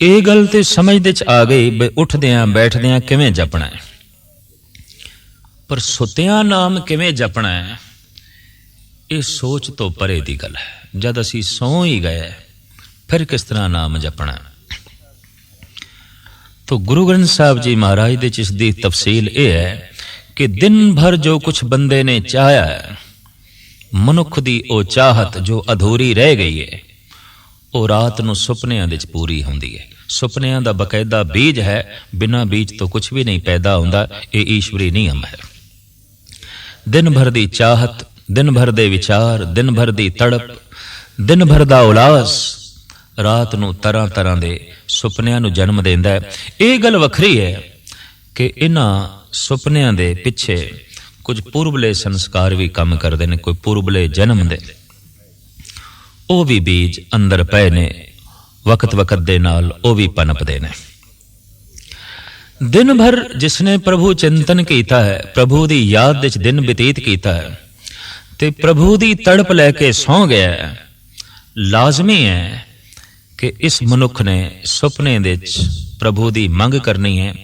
ਇਹ ਗੱਲ ਤੇ ਸਮਝ ਦੇ ਚ ਆ ਗਈ ਬਈ ਉੱਠਦਿਆਂ ਬੈਠਦਿਆਂ ਕਿਵੇਂ ਜਪਣਾ ਪਰ ਸੁੱਤਿਆਂ ਨਾਮ ਕਿਵੇਂ ਜਪਣਾ ਹੈ, ਇਹ ਸੋਚ ਤੋਂ ਪਰੇ ਦੀ ਗੱਲ ਹੈ। ਜਦ ਅਸੀਂ ਸੌਂ ਹੀ ਗਏ, ਫਿਰ ਕਿਸ ਤਰ੍ਹਾਂ ਨਾਮ ਜਪਣਾ ਤੋ ਗੁਰੂ ਗ੍ਰੰਥ ਸਾਹਿਬ ਜੀ ਮਹਾਰਾਜ ਦੇ ਇਸ ਦੀ ਤਫਸੀਲ ਇਹ ਹੈ ਕਿ ਦਿਨ ਭਰ ਜੋ ਕੁਛ ਬੰਦੇ ਨੇ ਚਾਹਿਆ ਮਨੁੱਖ ਦੀ ਉਹ ਚਾਹਤ ਜੋ ਅਧੂਰੀ ਰਹਿ ਗਈ ਹੈ, ਉਹ ਰਾਤ ਨੂੰ ਸੁਪਨਿਆਂ ਦੇ ਵਿੱਚ ਪੂਰੀ ਹੁੰਦੀ ਹੈ। ਸੁਪਨਿਆਂ ਦਾ ਬਕਾਇਦਾ ਬੀਜ ਹੈ, ਬਿਨਾਂ ਬੀਜ ਤੋਂ ਕੁਝ ਵੀ ਨਹੀਂ ਪੈਦਾ ਹੁੰਦਾ, ਇਹ ਈਸ਼ਵਰੀ ਨਿਯਮ ਹੈ। ਦਿਨ ਭਰ ਦੀ ਚਾਹਤ, ਦਿਨ ਭਰ ਦੇ ਵਿਚਾਰ, ਦਿਨ ਭਰ ਦੀ ਤੜਪ, ਦਿਨ ਭਰ ਦਾ ਉਲਾਸ, ਰਾਤ ਨੂੰ ਤਰ੍ਹਾਂ ਤਰ੍ਹਾਂ ਦੇ ਸੁਪਨਿਆਂ ਨੂੰ ਜਨਮ ਦਿੰਦਾ ਹੈ। ਇਹ ਗੱਲ ਵੱਖਰੀ ਹੈ ਕਿ ਇਹਨਾਂ ਸੁਪਨਿਆਂ ਦੇ ਪਿੱਛੇ ਕੁਝ ਪੂਰਬਲੇ ਸੰਸਕਾਰ ਵੀ ਕੰਮ ਕਰਦੇ ਨੇ, ਕੋਈ ਪੂਰਬਲੇ ਜਨਮ ਦੇ। ਉਹ ਵੀ ਬੀਜ ਅੰਦਰ ਪਏ ਨੇ ਵਕਤ ਵਕਤ ਦੇ ਨਾਲ ਉਹ ਵੀ ਪਨਪਦੇ ਨੇ। ਦਿਨ ਭਰ ਜਿਸਨੇ ਪ੍ਰਭੂ ਚਿੰਤਨ ਕੀਤਾ ਹੈ, ਪ੍ਰਭੂ ਦੀ ਯਾਦ ਵਿੱਚ ਦਿਨ ਬਤੀਤ ਕੀਤਾ ਹੈ ਤੇ ਪ੍ਰਭੂ ਦੀ ਤੜਪ ਲੈ ਕੇ ਸੌਂ ਗਿਆ ਹੈ। ਲਾਜ਼ਮੀ ਹੈ ਕਿ ਇਸ ਮਨੁੱਖ ਨੇ ਸੁਪਨੇ ਵਿੱਚ ਪ੍ਰਭੂ ਦੀ ਮੰਗ ਕਰਨੀ ਹੈ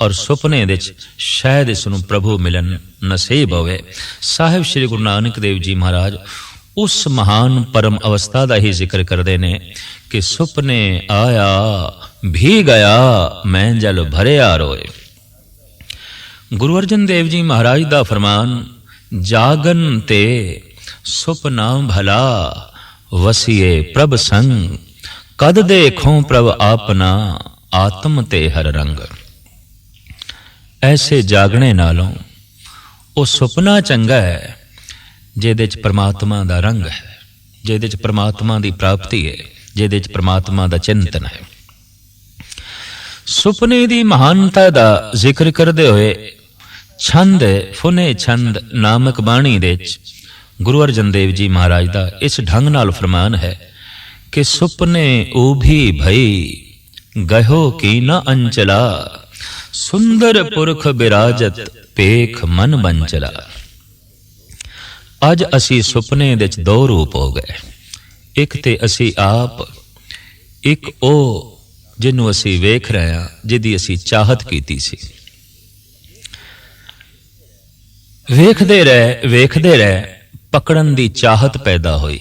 ਔਰ ਸੁਪਨੇ ਵਿੱਚ ਸ਼ਾਇਦ ਇਸ ਨੂੰ ਪ੍ਰਭੂ ਮਿਲਣ ਨਸੀਬ ਹੋਵੇ। ਸਾਹਿਬ ਸ੍ਰੀ ਗੁਰੂ ਨਾਨਕ ਦੇਵ ਜੀ ਮਹਾਰਾਜ ਉਸ ਮਹਾਨ ਪਰਮ ਅਵਸਥਾ ਦਾ ਹੀ ਜ਼ਿਕਰ ਕਰਦੇ ਨੇ ਕਿ ਸੁਪਨੇ ਆਇਆ ਵੀ ਗਿਆ, ਮੈਂ ਜਲ ਭਰਿਆ ਰੋਏ। ਗੁਰੂ ਅਰਜਨ ਦੇਵ ਜੀ ਮਹਾਰਾਜ ਦਾ ਫਰਮਾਨ, ਜਾਗਨ ਤੇ ਸੁਪਨਾ ਭਲਾ, ਵਸੀਏ ਪ੍ਰਭ ਸੰਗ, ਕਦ ਦੇਖੋਂ ਪ੍ਰਭ ਆਪਣਾ, ਆਤਮ ਤੇ ਹਰ ਰੰਗ। ਐਸੇ ਜਾਗਣੇ ਨਾਲੋਂ ਉਹ ਸੁਪਨਾ ਚੰਗਾ ਹੈ ਜਿਹਦੇ ਚ ਪ੍ਰਮਾਤਮਾ ਦਾ ਰੰਗ ਹੈ, ਜਿਹਦੇ ਚ ਪ੍ਰਮਾਤਮਾ ਦੀ ਪ੍ਰਾਪਤੀ ਹੈ, ਜਿਹਦੇ ਚ ਪ੍ਰਮਾਤਮਾ ਦਾ ਚਿੰਤਨ ਹੈ। ਸੁਪਨੇ ਦੀ ਮਹਾਨਤਾ ਦਾ ਜ਼ਿਕਰ ਕਰਦੇ ਹੋਏ ਛੰਦ, ਫੁਨੇ ਛੰਦ ਨਾਮਕ ਬਾਣੀ ਦੇ ਵਿੱਚ ਗੁਰੂ ਅਰਜਨ ਦੇਵ ਜੀ ਮਹਾਰਾਜ ਦਾ ਇਸ ਢੰਗ ਨਾਲ ਫਰਮਾਨ ਹੈ ਕਿ ਸੁਪਨੇ ਊਭੀ ਭਈ ਗਹੋ ਕੀ ਨ ਅੰਚਲਾ, ਸੁੰਦਰ ਪੁਰਖ ਬਿਰਾਜਤ ਪੇਖ ਮਨ ਬੰਚਲਾ। ਅੱਜ ਅਸੀਂ ਸੁਪਨੇ ਵਿੱਚ ਦੋ ਰੂਪ ਹੋ ਗਏ। ਇੱਕ ਤੇ ਅਸੀਂ ਆਪ, ਇੱਕ ਉਹ ਜਿਹਨੂੰ ਅਸੀਂ ਵੇਖ ਰਹੇ ਹਾਂ, ਜਿਹਦੀ ਅਸੀਂ ਚਾਹਤ ਕੀਤੀ ਸੀ। ਵੇਖਦੇ ਰਹੇ ਵੇਖਦੇ ਰਹੇ, ਪਕੜਨ ਦੀ ਚਾਹਤ ਪੈਦਾ ਹੋਈ।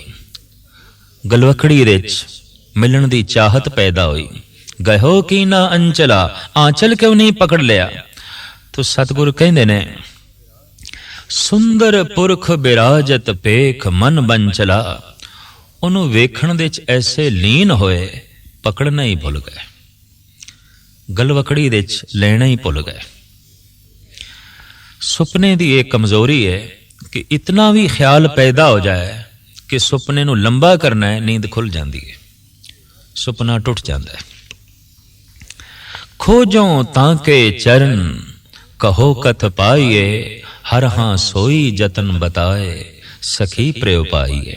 ਗਲਵਕੜੀ ਵਿੱਚ ਮਿਲਣ ਦੀ ਚਾਹਤ ਪੈਦਾ ਹੋਈ। ਗਇਓ ਕੀ ਨਾ ਅੰਚਲਾ, ਆਂਚਲ ਕਿਉਂ ਨਹੀਂ ਪਕੜ ਲਿਆ? ਤੋ ਸਤਿਗੁਰ ਕਹਿੰਦੇ ਨੇ ਸੁੰਦਰ ਪੁਰਖ ਬਿਰਾਜਤ ਪੇਖ ਮਨ ਬੰਚਲਾ। ਉਹਨੂੰ ਵੇਖਣ ਦੇ ਚ ਐਸੇ ਲੀਨ ਹੋਏ, ਪਕੜਨਾ ਹੀ ਭੁੱਲ ਗਏ। ਗਲਵਕੜੀ ਦੇ ਚ ਲੈਣਾ ਹੀ ਭੁੱਲ ਗਏ। ਸੁਪਨੇ ਦੀ ਇਹ ਕਮਜ਼ੋਰੀ ਹੈ ਕਿ ਇਤਨਾ ਵੀ ਖਿਆਲ ਪੈਦਾ ਹੋ ਜਾਏ ਕਿ ਸੁਪਨੇ ਨੂੰ ਲੰਬਾ ਕਰਨਾ ਹੈ, ਨੀਂਦ ਖੁੱਲ ਜਾਂਦੀ ਹੈ। ਸੁਪਨਾ ਟੁੱਟ ਜਾਂਦਾ ਹੈ। ਖੋਜੋਂ ਤਾਂ ਕੇ ਚਰਨ, ਕਹੋ ਕਥ ਪਾਈਏ ਹਰ ਹਾਂ ਸੋਈ ਜਤਨ ਬਤਾਏ, ਸਖੀ ਪ੍ਰਯੋ ਪਾਈਏ।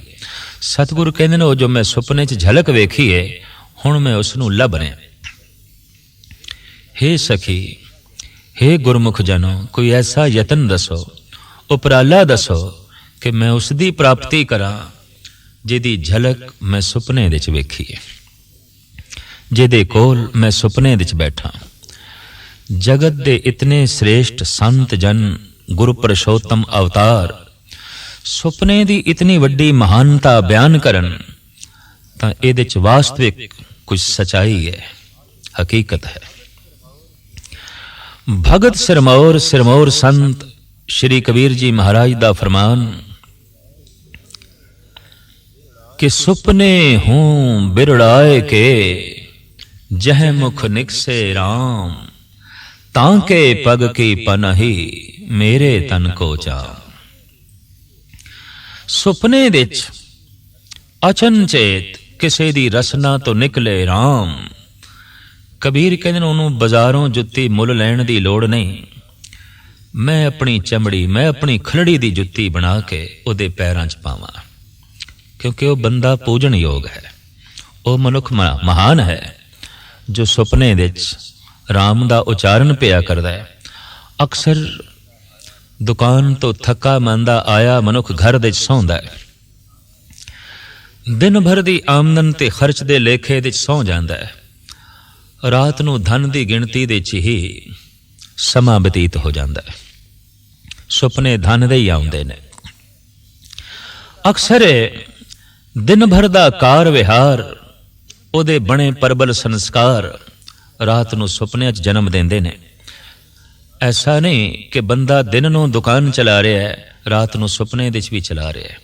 ਸਤਿਗੁਰੂ ਕਹਿੰਦੇ ਨੇ, ਉਹ ਜੋ ਮੈਂ ਸੁਪਨੇ 'ਚ ਝਲਕ ਵੇਖੀ ਹੈ ਹੁਣ ਮੈਂ ਉਸ ਨੂੰ ਲੱਭ ਰਿਹਾ ਹੇ ਸਖੀ, ਹੇ ਗੁਰਮੁਖ ਜਨੋ, ਕੋਈ ਐਸਾ ਯਤਨ ਦੱਸੋ, ਉਪਰਾਲਾ ਦੱਸੋ ਕਿ ਮੈਂ ਉਸ ਦੀ ਪ੍ਰਾਪਤੀ ਕਰਾਂ, ਜਿਹਦੀ ਝਲਕ ਮੈਂ ਸੁਪਨੇ ਵਿੱਚ ਵੇਖੀ ਹੈ ਜਿਹਦੇ ਕੋਲ ਮੈਂ ਸੁਪਨੇ ਵਿੱਚ ਬੈਠਾ। ਜਗਤ ਦੇ ਇਤਨੇ ਸ੍ਰੇਸ਼ਟ ਸੰਤ ਜਨ ਗੁਰੂ ਪ੍ਰਸ਼ੋਤਮ ਅਵਤਾਰ। ਸੁਪਨੇ ਦੀ ਇਤਨੀ ਵੱਡੀ ਮਹਾਨਤਾ ਬਿਆਨ ਕਰਨ, ਤਾਂ ਇਹਦੇ ਚ ਵਾਸਤਵਿਕ ਕੁਝ ਸਚਾਈ ਹੈ, ਹਕੀਕਤ ਹੈ। ਭਗਤ ਸਿਰਮੌਰ ਸਿਰਮੌਰ ਸੰਤ ਸ਼੍ਰੀ ਕਬੀਰ ਜੀ ਮਹਾਰਾਜ ਦਾ ਫਰਮਾਨ, ਕਿ ਸੁਪਨੇ ਹੂੰ ਬਿਰੜਾਏ ਕੇ, ਜਹ ਮੁਖ ਨਿਕਸੇ RAM ਤਾਂ ਕੇ ਪਗ ਕੀ ਪਨਹੀ, ਮੇਰੇ ਤਨ ਕੋ ਚਾ ਸੁਪਨੇ ਵਿੱਚ ਅਚਨਚੇਤ ਕਿਸੇ ਦੀ ਰਸਨਾ ਤੋਂ ਨਿਕਲੇ RAM ਕਬੀਰ ਕਹਿੰਦੇ ਉਹਨੂੰ ਬਾਜ਼ਾਰੋਂ ਜੁੱਤੀ ਮੁੱਲ ਲੈਣ ਦੀ ਲੋੜ ਨਹੀਂ। ਮੈਂ ਆਪਣੀ ਚਮੜੀ, ਮੈਂ ਆਪਣੀ ਖਲੜੀ ਦੀ ਜੁੱਤੀ ਬਣਾ ਕੇ ਉਹਦੇ ਪੈਰਾਂ 'ਚ ਪਾਵਾਂ। ਕਿਉਂਕਿ ਉਹ ਬੰਦਾ ਪੂਜਣ ਯੋਗ ਹੈ। ਉਹ ਮਨੁੱਖ ਮਹਾਨ ਹੈ, ਜੋ ਸੁਪਨੇ ਵਿੱਚ RAM ਦਾ ਉਚਾਰਨ ਪਿਆ ਕਰਦਾ ਹੈ। ਅਕਸਰ ਦੁਕਾਨ ਤੋਂ ਥੱਕਾ ਮੰਦਾ ਆਇਆ ਮਨੁੱਖ ਘਰ ਦੇ ਵਿੱਚ ਸੌਂਦਾ ਹੈ। ਦਿਨ ਭਰ ਦੀ ਆਮਦਨ ਤੇ ਖਰਚ ਦੇ ਲੇਖੇ ਵਿੱਚ ਸੌਂ ਜਾਂਦਾ ਹੈ। ਰਾਤ ਨੂੰ ਧਨ ਦੀ ਗਿਣਤੀ ਦੇ ਚ ਹੀ ਸਮਾਂ ਬਤੀਤ ਹੋ ਜਾਂਦਾ ਹੈ। ਸੁਪਨੇ ਧਨ ਦੇ ਹੀ ਆਉਂਦੇ ਨੇ। ਅਕਸਰ ਦਿਨ ਭਰ ਦਾ ਕਾਰ ਵਿਹਾਰ, ਉਹਦੇ ਬਣੇ ਪਰਬਲ ਸੰਸਕਾਰ ਰਾਤ ਨੂੰ ਸੁਪਨਿਆਂ 'ਚ ਜਨਮ ਦਿੰਦੇ ਨੇ। ਐਸਾ ਨਹੀਂ ਕਿ ਬੰਦਾ ਦਿਨ ਨੂੰ ਦੁਕਾਨ ਚਲਾ ਰਿਹਾ ਹੈ, ਰਾਤ ਨੂੰ ਸੁਪਨੇ ਦੇ 'ਚ ਵੀ ਚਲਾ ਰਿਹਾ ਹੈ।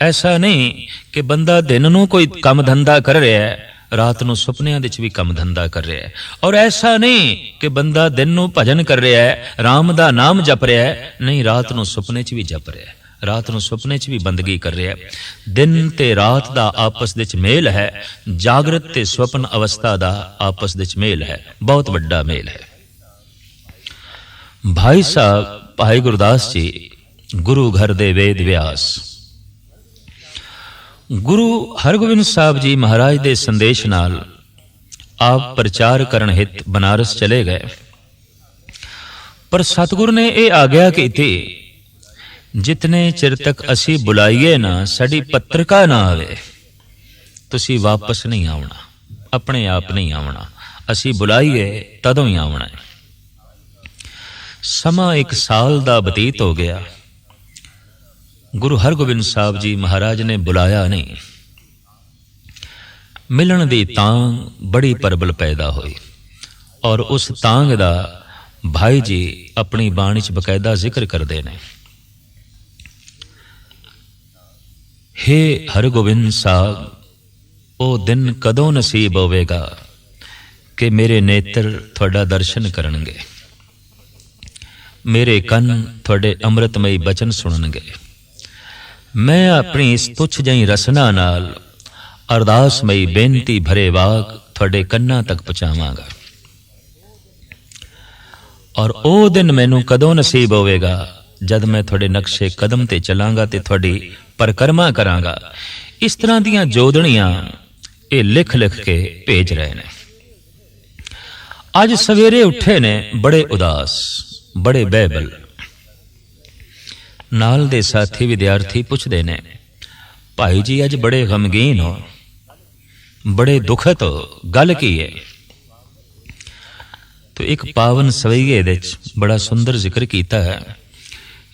ਐਸਾ ਨਹੀਂ ਕਿ ਬੰਦਾ ਦਿਨ ਨੂੰ ਕੋਈ ਕੰਮ ਧੰਦਾ ਕਰ ਰਿਹਾ ਹੈ, ਰਾਤ ਨੂੰ ਸੁਪਨਿਆਂ ਦੇ 'ਚ ਵੀ ਕੰਮ ਧੰਦਾ ਕਰ ਰਿਹਾ ਹੈ। ਔਰ ਐਸਾ ਨਹੀਂ ਕਿ ਬੰਦਾ ਦਿਨ ਨੂੰ ਭਜਨ ਕਰ ਰਿਹਾ ਹੈ RAM ਦਾ ਨਾਮ ਜਪ ਰਿਹਾ ਹੈ, ਨਹੀਂ, ਰਾਤ ਨੂੰ ਸੁਪਨੇ 'ਚ ਵੀ ਜਪ ਰਿਹਾ ਹੈ। ਰਾਤ ਨੂੰ ਸੁਪਨੇ 'ਚ ਵੀ ਬੰਦਗੀ ਕਰ ਰਿਹਾ ਹੈ। ਦਿਨ ਤੇ ਰਾਤ ਦਾ ਆਪਸ ਵਿੱਚ ਮੇਲ ਹੈ, ਜਾਗਰਤ ਤੇ ਸੁਪਨ ਅਵਸਥਾ ਦਾ ਆਪਸ ਵਿੱਚ ਮੇਲ ਹੈ। ਬਹੁਤ ਵੱਡਾ ਮੇਲ ਹੈ। ਭਾਈ ਸਾਹਿਬ, ਭਾਈ ਗੁਰਦਾਸ ਜੀ, ਗੁਰੂ ਘਰ ਦੇ ਵੇਦ ਵਿਆਸ। ਗੁਰੂ ਹਰਗੋਬਿੰਦ ਸਾਹਿਬ ਜੀ ਮਹਾਰਾਜ ਦੇ ਸੰਦੇਸ਼ ਨਾਲ ਆਪ ਪ੍ਰਚਾਰ ਕਰਨ ਹਿਤ ਬਨਾਰਸ ਚਲੇ ਗਏ। ਪਰ ਸਤਿਗੁਰ ਨੇ ਇਹ ਆਗਿਆ ਕੀਤੀ ਜਿਤਨੇ ਚਿਰ ਤੱਕ ਅਸੀਂ ਬੁਲਾਈਏ ਨਾ, ਸਾਡੀ ਪੱਤਰਕਾ ਨਾ ਆਵੇ। ਤੁਸੀਂ ਵਾਪਸ ਨਹੀਂ ਆਉਣਾ। ਆਪਣੇ ਆਪ ਨਹੀਂ ਆਉਣਾ। ਅਸੀਂ ਬੁਲਾਈਏ, ਤਦੋਂ ਹੀ ਆਉਣਾ ਹੈ। ਸਮਾਂ ਇੱਕ ਸਾਲ ਦਾ ਬਤੀਤ ਹੋ ਗਿਆ। ਗੁਰੂ ਹਰਗੋਬਿੰਦ ਸਾਹਿਬ ਜੀ ਮਹਾਰਾਜ ਨੇ ਬੁਲਾਇਆ ਨਹੀਂ। ਮਿਲਣ ਦੀ ਤਾਂਗ ਬੜੀ ਪਰਬਲ ਪੈਦਾ ਹੋਈ। ਔਰ ਉਸ ਤਾਂਗ ਦਾ ਭਾਈ ਜੀ ਆਪਣੀ ਬਾਣੀ 'ਚ ਬਕਾਇਦਾ ਜ਼ਿਕਰ ਕਰਦੇ ਨੇ। ਹੇ ਹਰਗੋਬਿੰਦ ਸਾਹਿਬ, ਉਹ ਦਿਨ ਕਦੋਂ ਨਸੀਬ ਹੋਵੇਗਾ ਕਿ ਮੇਰੇ ਨੇਤਰ ਤੁਹਾਡਾ ਦਰਸ਼ਨ ਕਰਨਗੇ? ਮੇਰੇ ਕੰਨ ਤੁਹਾਡੇ ਅੰਮ੍ਰਿਤਮਈ ਬਚਨ ਸੁਣਨਗੇ। ਮੈਂ ਆਪਣੀ ਇਸ ਤੁੱਛ ਜਿਹੀ ਰਸਨਾ ਨਾਲ ਅਰਦਾਸਮਈ ਬੇਨਤੀ ਭਰੇ ਵਾਕ ਤੁਹਾਡੇ ਕੰਨਾਂ ਤੱਕ ਪਹੁੰਚਾਵਾਂਗਾ। ਔਰ ਉਹ ਦਿਨ ਮੈਨੂੰ ਕਦੋਂ ਨਸੀਬ ਹੋਵੇਗਾ ਜਦ ਮੈਂ ਤੁਹਾਡੇ ਨਕਸ਼ੇ ਕਦਮ ਤੇ ਚੱਲਾਂਗਾ ਤੇ ਤੁਹਾਡੀ ਪਰਕਰਮਾ ਕਰਾਂਗਾ, ਇਸ ਤਰ੍ਹਾਂ ਦੀਆਂ ਜੋਦਣੀਆਂ ਇਹ ਲਿਖ ਲਿਖ ਕੇ ਭੇਜ ਰਹੇ ਨੇ। ਅੱਜ ਸਵੇਰੇ ਉੱਠੇ ਨੇ ਬੜੇ ਉਦਾਸ, ਬੜੇ ਬਹਿਬਲ। ਨਾਲ ਦੇ ਸਾਥੀ ਵਿਦਿਆਰਥੀ ਪੁੱਛਦੇ ਨੇ, ਭਾਈ ਜੀ, ਅੱਜ ਬੜੇ ਗਮਗੀਨ ਹੋ, ਬੜੇ ਦੁਖਤ ਹੋ, ਗੱਲ ਕੀ ਹੈ? ਤੋ ਇੱਕ ਪਾਵਨ ਸਵਈਏ ਦੇ ਵਿੱਚ ਬੜਾ ਸੁੰਦਰ ਜ਼ਿਕਰ ਕੀਤਾ ਹੈ।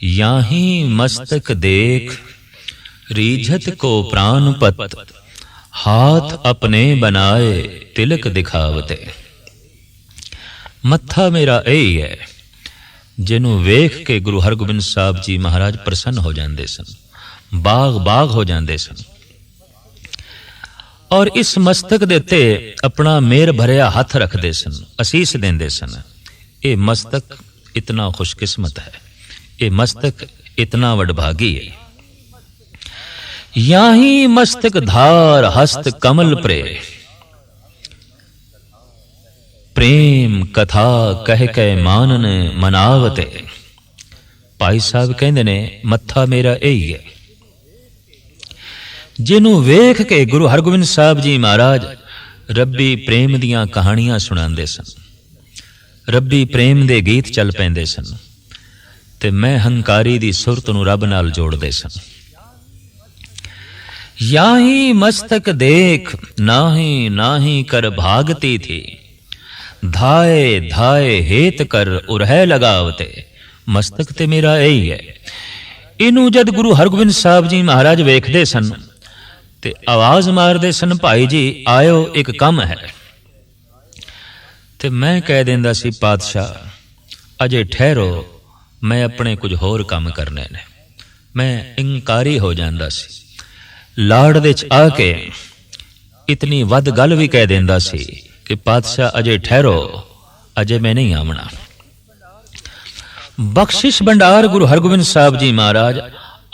ਯਾਹੀ ਮਸਤਕ ਦੇਖ, ਰੀਝਤ ਕੋ ਪ੍ਰਾਨ ਪਤ, ਹਾਥ ਆਪਣੇ ਬਣਾਏ ਤਿਲਕ ਦਿਖਾਵਤੇ। ਮੱਥਾ ਮੇਰਾ ਇਹ ਹੈ ਜਿਹਨੂੰ ਵੇਖ ਕੇ ਗੁਰੂ ਹਰਗੋਬਿੰਦ ਸਾਹਿਬ ਜੀ ਮਹਾਰਾਜ ਪ੍ਰਸੰਨ ਹੋ ਜਾਂਦੇ ਸਨ, ਬਾਗ ਬਾਗ ਹੋ ਜਾਂਦੇ ਸਨ। ਔਰ ਇਸ ਮਸਤਕ ਦੇ ਉੱਤੇ ਆਪਣਾ ਮੇਰ ਭਰਿਆ ਹੱਥ ਰੱਖਦੇ ਸਨ, ਅਸੀਸ ਦਿੰਦੇ ਸਨ। ਇਹ ਮਸਤਕ ਇਤਨਾ ਖੁਸ਼ਕਿਸਮਤ ਹੈ। ਇਹ ਮਸਤਕ ਇਤਨਾ ਵਡਭਾਗੀ ਹੈ ਯਾਹੀ ਮਸਤਕ ਧਾਰ ਹਸਤ ਕਮਲ ਪ੍ਰੇ ਪ੍ਰੇਮ ਕਥਾ ਕਹਿ ਕੇ ਮਾਨਨ ਮਨਾਵਤੇ ਭਾਈ ਸਾਹਿਬ ਕਹਿੰਦੇ ਨੇ ਮੱਥਾ ਮੇਰਾ ਇਹੀ ਹੈ ਜਿਹਨੂੰ ਵੇਖ ਕੇ ਗੁਰੂ ਹਰਗੋਬਿੰਦ ਸਾਹਿਬ ਜੀ ਮਹਾਰਾਜ ਰੱਬੀ ਪ੍ਰੇਮ ਦੀਆਂ ਕਹਾਣੀਆਂ ਸੁਣਾਉਂਦੇ ਸਨ ਰੱਬੀ ਪ੍ਰੇਮ ਦੇ ਗੀਤ ਚੱਲ ਪੈਂਦੇ ਸਨ ਤੇ ਮੈਂ ਹੰਕਾਰੀ ਦੀ ਸੁਰਤ ਨੂੰ ਰੱਬ ਨਾਲ ਜੋੜਦੇ ਸਨ। ਯਾਹੀ ਮਸਤਕ ਦੇਖ, ਨਾਹੀ ਨਾਹੀ ਕਰ ਭਾਗਤੀ ਥੀ। ਧਾਏ ਧਾਏ ਹੇਤ ਕਰ ਉਰਹਿ ਲਗਾਵਤੇ। ਮਸਤਕ ਤੇ ਮੇਰਾ ਇਹੀ ਹੈ। ਇਹਨੂੰ ਜਦ ਗੁਰੂ ਹਰਗੋਬਿੰਦ ਸਾਹਿਬ ਜੀ ਮਹਾਰਾਜ ਵੇਖਦੇ ਸਨ, ਤੇ ਆਵਾਜ਼ ਮਾਰਦੇ ਸਨ, ਭਾਈ ਜੀ, ਆਇਓ, ਇੱਕ ਕੰਮ ਹੈ। ਤੇ ਮੈਂ ਕਹਿ ਦਿੰਦਾ ਸੀ, ਪਾਤਸ਼ਾਹ, ਅਜੇ ਠਹਿਰੋ ਮੈਂ ਆਪਣੇ ਕੁਝ ਹੋਰ ਕੰਮ ਕਰਨੇ ਨੇ। ਮੈਂ ਇਨਕਾਰੀ ਹੋ ਜਾਂਦਾ ਸੀ। ਲਾੜ ਦੇ ਚ ਆ ਕੇ ਇਤਨੀ ਵੱਧ ਗੱਲ ਵੀ ਕਹਿ ਦਿੰਦਾ ਸੀ ਕਿ ਪਾਤਸ਼ਾਹ ਅਜੇ ਠਹਿਰੋ, ਅਜੇ ਮੈਂ ਨਹੀਂ ਆਵਣਾ। ਬਖਸ਼ਿਸ਼ ਭੰਡਾਰ ਗੁਰੂ ਹਰਗੋਬਿੰਦ ਸਾਹਿਬ ਜੀ ਮਹਾਰਾਜ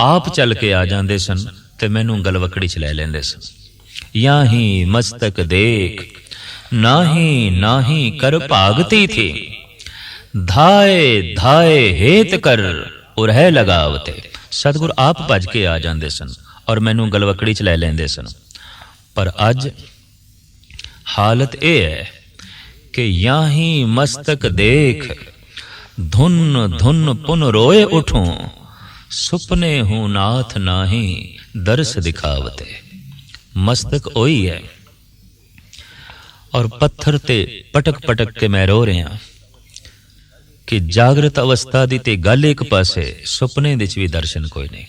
ਆਪ ਚੱਲ ਕੇ ਆ ਜਾਂਦੇ ਸਨ ਤੇ ਮੈਨੂੰ ਗਲਵਕੜੀ ਚ ਲੈ ਲੈਂਦੇ ਸਨ। ਯਾਹੀ ਮਸਤਕ ਦੇਖ, ਨਾਹੀ ਨਾਹੀ ਕਰ ਭਾਗਤੀ ਥੀ। ਧਾਏ ਧਾਏ ਹੇਤ ਕਰ ਉਰਹਿ ਲਗਾਵਤੇ। ਸਤਿਗੁਰ ਆਪ ਭੱਜ ਕੇ ਆ ਜਾਂਦੇ ਸਨ ਔਰ ਮੈਨੂੰ ਗਲਵਕੜੀ ਚ ਲੈ ਲੈਂਦੇ ਸਨ। ਪਰ ਅੱਜ ਹਾਲਤ ਇਹ ਹੈ ਕਿ ਯਾਹੀ ਮਸਤਕ ਦੇਖ, ਧੁਨ ਧੁਨ ਪੁਨ ਰੋਏ ਉਠੋ, ਸੁਪਨੇ ਹੂੰ ਨਾਥ ਨਾਹੀ ਦਰਸ ਦਿਖਾਵਤੇ। ਮਸਤਕ ਉਹੀ ਹੈ। ਔਰ ਪੱਥਰ ਤੇ ਪਟਕ ਪਟਕ ਕੇ ਮੈਂ ਰੋ ਰਿਹਾ ਕਿ ਜਾਗਰਤ ਅਵਸਥਾ ਦੀ ਤੇ ਗੱਲ ਇੱਕ ਪਾਸੇ, ਸੁਪਨੇ ਵਿੱਚ ਵੀ ਦਰਸ਼ਨ ਕੋਈ ਨਹੀਂ।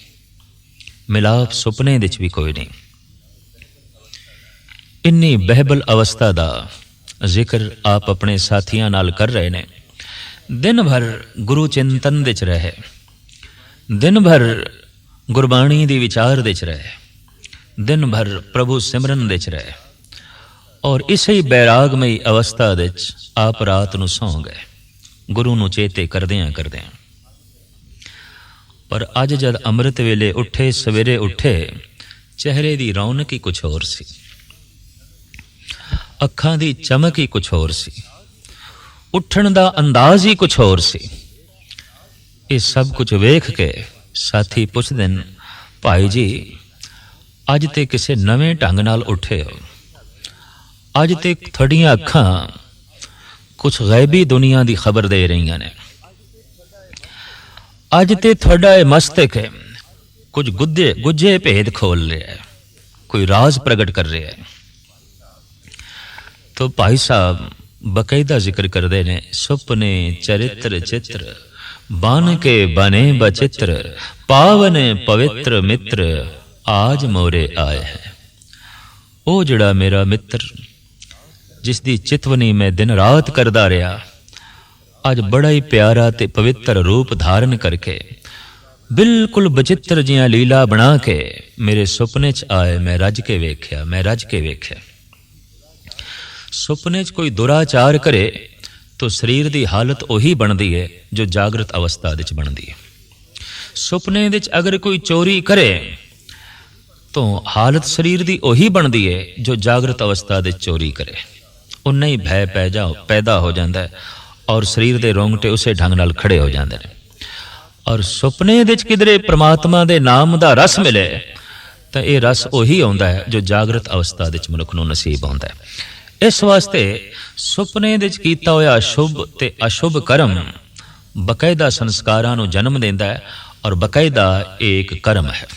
ਮਿਲਾਪ ਸੁਪਨੇ ਵਿੱਚ ਵੀ ਕੋਈ ਨਹੀਂ। ਇੰਨੀ ਬਹਿਬਲ ਅਵਸਥਾ ਦਾ ਜ਼ਿਕਰ ਆਪ ਆਪਣੇ ਸਾਥੀਆਂ ਨਾਲ ਕਰ ਰਹੇ ਨੇ। ਦਿਨ ਭਰ ਗੁਰੂ ਚਿੰਤਨ ਵਿੱਚ ਰਹੇ। ਦਿਨ ਭਰ ਗੁਰਬਾਣੀ ਦੀ ਵਿਚਾਰ ਵਿੱਚ ਰਹੇ। ਦਿਨ ਭਰ ਪ੍ਰਭੂ ਸਿਮਰਨ ਦੇ ਚ ਰਹੇ। ਔਰ ਇਸੇ ਹੀ ਬੈਰਾਗਮਈ ਅਵਸਥਾ ਵਿੱਚ ਆਪ ਰਾਤ ਨੂੰ ਸੌਂ ਗਏ। ਗੁਰੂ ਨੂੰ ਚੇਤੇ ਕਰਦਿਆਂ ਕਰਦਿਆਂ। ਪਰ ਅੱਜ ਜਦ ਅੰਮ੍ਰਿਤ ਵੇਲੇ ਉੱਠੇ, ਸਵੇਰੇ ਉੱਠੇ, ਚਿਹਰੇ ਦੀ ਰੌਣਕ ਹੀ ਕੁਝ ਹੋਰ ਸੀ। ਅੱਖਾਂ ਦੀ ਚਮਕ ਹੀ ਕੁਝ ਹੋਰ ਸੀ। ਉੱਠਣ ਦਾ ਅੰਦਾਜ਼ ਹੀ ਕੁਝ ਹੋਰ ਸੀ। ਇਹ ਸਭ ਕੁਝ ਵੇਖ ਕੇ ਸਾਥੀ ਪੁੱਛਦੇ ਨੇ, ਭਾਈ ਜੀ, ਅੱਜ ਤੇ ਕਿਸੇ ਨਵੇਂ ਢੰਗ ਨਾਲ ਉੱਠੇ ਹੋ। ਅੱਜ ਤੇ ਤੁਹਾਡੀਆਂ ਅੱਖਾਂ ਕੁਝ ਗੈਬੀ ਦੁਨੀਆ ਦੀ ਖਬਰ ਦੇ ਰਹੀਆਂ ਨੇ। ਅੱਜ ਤੇ ਤੁਹਾਡਾ ਇਹ ਮਸਤਕ ਹੈ। ਕੁਝ ਗੁੱਦੇ ਗੁੱਜੇ ਭੇਦ ਖੋਲ ਰਿਹਾ ਹੈ। ਕੋਈ ਰਾਜ਼ ਪ੍ਰਗਟ ਕਰ ਰਿਹਾ ਹੈ। ਤੋ ਭਾਈ ਸਾਹਿਬ, ਬਕਾਇਦਾ ਜ਼ਿਕਰ ਕਰਦੇ ਨੇ, ਸੁਪਨੇ ਚਰਿੱਤਰ ਚਿੱਤਰ, ਬਨ ਕੇ ਬਨੇ ਬਚਿੱਤਰ, ਪਾਵਨ ਪਵਿੱਤਰ ਮਿੱਤਰ, ਆਜ ਮੋਰੇ ਆਏ ਹੈ। ਉਹ ਜਿਹੜਾ ਮੇਰਾ ਮਿੱਤਰ ਜਿਸ ਦੀ ਚਿਤਵਨੀ ਮੈਂ ਦਿਨ ਰਾਤ ਕਰਦਾ ਰਿਹਾ ਅੱਜ ਬੜਾ ਹੀ ਪਿਆਰਾ ਤੇ ਪਵਿੱਤਰ ਰੂਪ ਧਾਰਨ ਕਰਕੇ ਬਿਲਕੁਲ ਬਚਿੱਤਰ ਜੀਆਂ ਲੀਲਾ ਬਣਾ ਕੇ ਮੇਰੇ ਸੁਪਨੇ 'ਚ ਆਏ ਮੈਂ ਰੱਜ ਕੇ ਵੇਖਿਆ ਮੈਂ ਰੱਜ ਕੇ ਵੇਖਿਆ ਸੁਪਨੇ 'ਚ ਕੋਈ ਦੁਰਾਚਾਰ ਕਰੇ ਤਾਂ ਸਰੀਰ ਦੀ ਹਾਲਤ ਉਹੀ ਬਣਦੀ ਹੈ ਜੋ ਜਾਗਰਤ ਅਵਸਥਾ ਵਿੱਚ ਬਣਦੀ ਹੈ ਸੁਪਨੇ ਵਿੱਚ ਅਗਰ ਕੋਈ ਚੋਰੀ ਕਰੇ ਤਾਂ ਹਾਲਤ ਸਰੀਰ ਦੀ ਉਹੀ ਬਣਦੀ ਹੈ ਜੋ ਜਾਗਰਤ ਅਵਸਥਾ ਦੇ ਚੋਰੀ ਕਰੇ ਉਨਾ ਹੀ ਭੈ ਪੈ ਜਾ, ਪੈਦਾ ਹੋ ਜਾਂਦਾ ਹੈ ਔਰ ਸਰੀਰ ਦੇ ਰੋਂਗਟੇ ਉਸੇ ਢੰਗ ਨਾਲ ਖੜੇ ਹੋ ਜਾਂਦੇ ਨੇ। ਔਰ ਸੁਪਨੇ ਵਿੱਚ ਕਿਧਰੇ ਪ੍ਰਮਾਤਮਾ ਦੇ ਨਾਮ ਦਾ ਰਸ ਮਿਲੇ, ਤਾਂ ਇਹ ਰਸ ਉਹੀ ਆਉਂਦਾ ਹੈ ਜੋ ਜਾਗਰਤ ਅਵਸਥਾ ਵਿੱਚ ਮਨੁੱਖ ਨੂੰ ਨਸੀਬ ਆਉਂਦਾ ਹੈ। ਇਸ ਵਾਸਤੇ ਸੁਪਨੇ ਵਿੱਚ ਕੀਤਾ ਹੋਇਆ ਸ਼ੁਭ ਤੇ ਅਸ਼ੁਭ ਕਰਮ ਬਕਾਇਦਾ ਸੰਸਕਾਰਾਂ ਨੂੰ ਜਨਮ ਦਿੰਦਾ ਹੈ ਔਰ ਬਕਾਇਦਾ ਇਹ ਇੱਕ ਕਰਮ ਹੈ।